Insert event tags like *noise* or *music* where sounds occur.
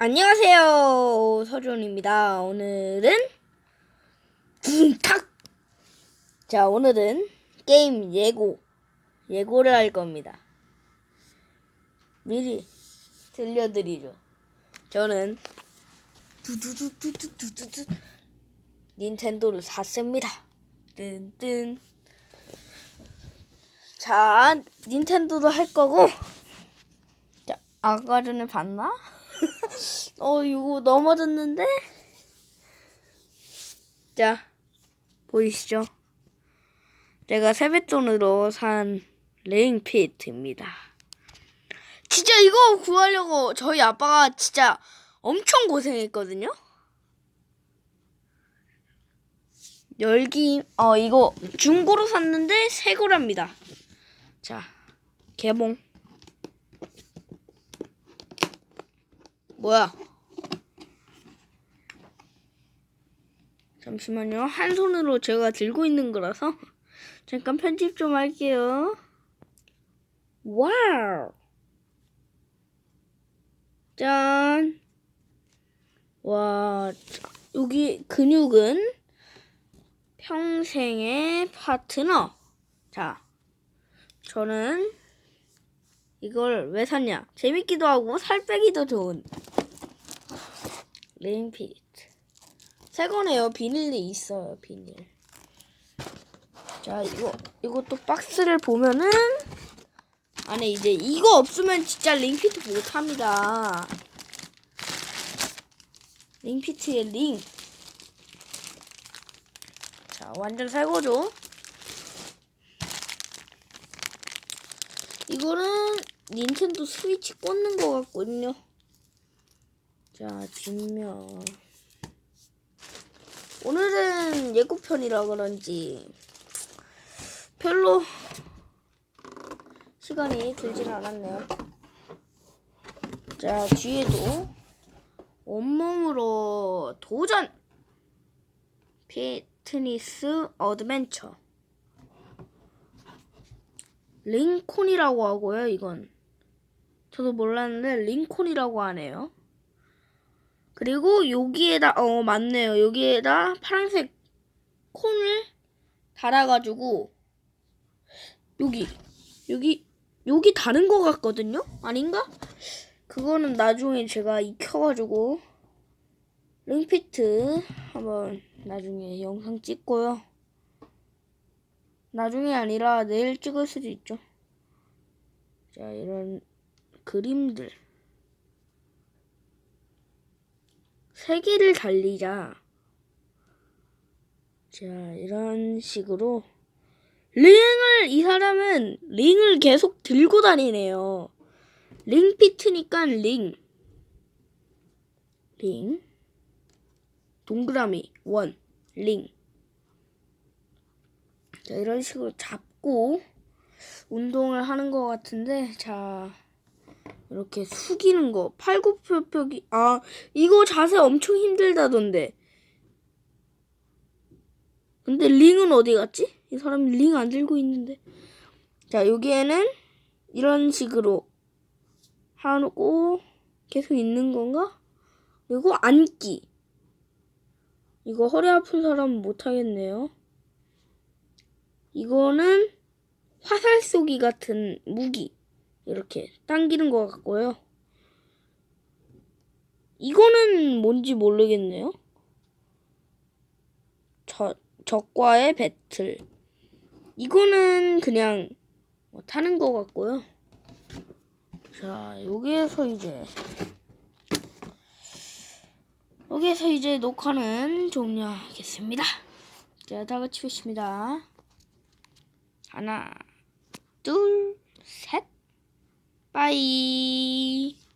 안녕하세요. 서준입니다. 오늘은 탁! 자, 오늘은 게임 예고. 예고를 할 겁니다. 미리 들려드리죠. 저는 두두두두두두두 닌텐도를 샀습니다. 뜬뜬. 자, 닌텐도도 할 거고. 자, 아까 전에 봤나? *laughs* 어, 이거 넘어졌는데? 자, 보이시죠? 제가 세뱃돈으로 산 레인피트입니다. 진짜 이거 구하려고 저희 아빠가 진짜 엄청 고생했거든요? 열기, 어, 이거 중고로 샀는데 새 거랍니다. 자, 개봉. 뭐야? 잠시만요. 한 손으로 제가 들고 있는 거라서 잠깐 편집 좀 할게요. 와우. 짠. 와, 자, 여기 근육은 평생의 파트너. 자, 저는 이걸 왜 샀냐? 재밌기도 하고 살 빼기도 좋은 레인피트. 새 거네요. 비닐이 있어요. 비닐. 자, 이거 이것도 박스를 보면은 안에 이제 이거 없으면 진짜 링피트 못 합니다. 링피트의 링. 자, 완전 새 거죠. 이거는 닌텐도 스위치 꽂는 거 같거든요. 자, 뒷면. 오늘은 예고편이라 그런지 별로 시간이 들진 않았네요. 자, 뒤에도 온몸으로 도전! 피트니스 어드벤처. 링콘이라고 하고요, 이건. 저도 몰랐는데, 링콘이라고 하네요. 그리고 여기에다, 어, 맞네요. 여기에다 파란색 콘을 달아가지고, 여기, 여기, 여기 다른 것 같거든요? 아닌가? 그거는 나중에 제가 익혀가지고, 링피트 한번 나중에 영상 찍고요. 나중에 아니라 내일 찍을 수도 있죠. 자, 이런 그림들. 세 개를 달리자. 자, 이런 식으로. 링을, 이 사람은 링을 계속 들고 다니네요. 링 피트니까 링. 링. 동그라미, 원, 링. 자, 이런 식으로 잡고 운동을 하는 것 같은데, 자, 이렇게 숙이는 거, 팔굽혀펴기, 아, 이거 자세 엄청 힘들다던데. 근데 링은 어디 갔지? 이 사람이 링 안 들고 있는데. 자, 여기에는 이런 식으로 하고 계속 있는 건가? 그리고 앉기. 이거 허리 아픈 사람은 못 하겠네요. 이거는 화살 쏘기 같은 무기 이렇게 당기는 것 같고요. 이거는 뭔지 모르겠네요. 저, 적과의 배틀. 이거는 그냥 뭐 타는 것 같고요. 자, 여기에서 이제 여기에서 이제 녹화는 종료하겠습니다. 자, 다 같이 보겠습니다. 하나, 둘, 셋. 빠이.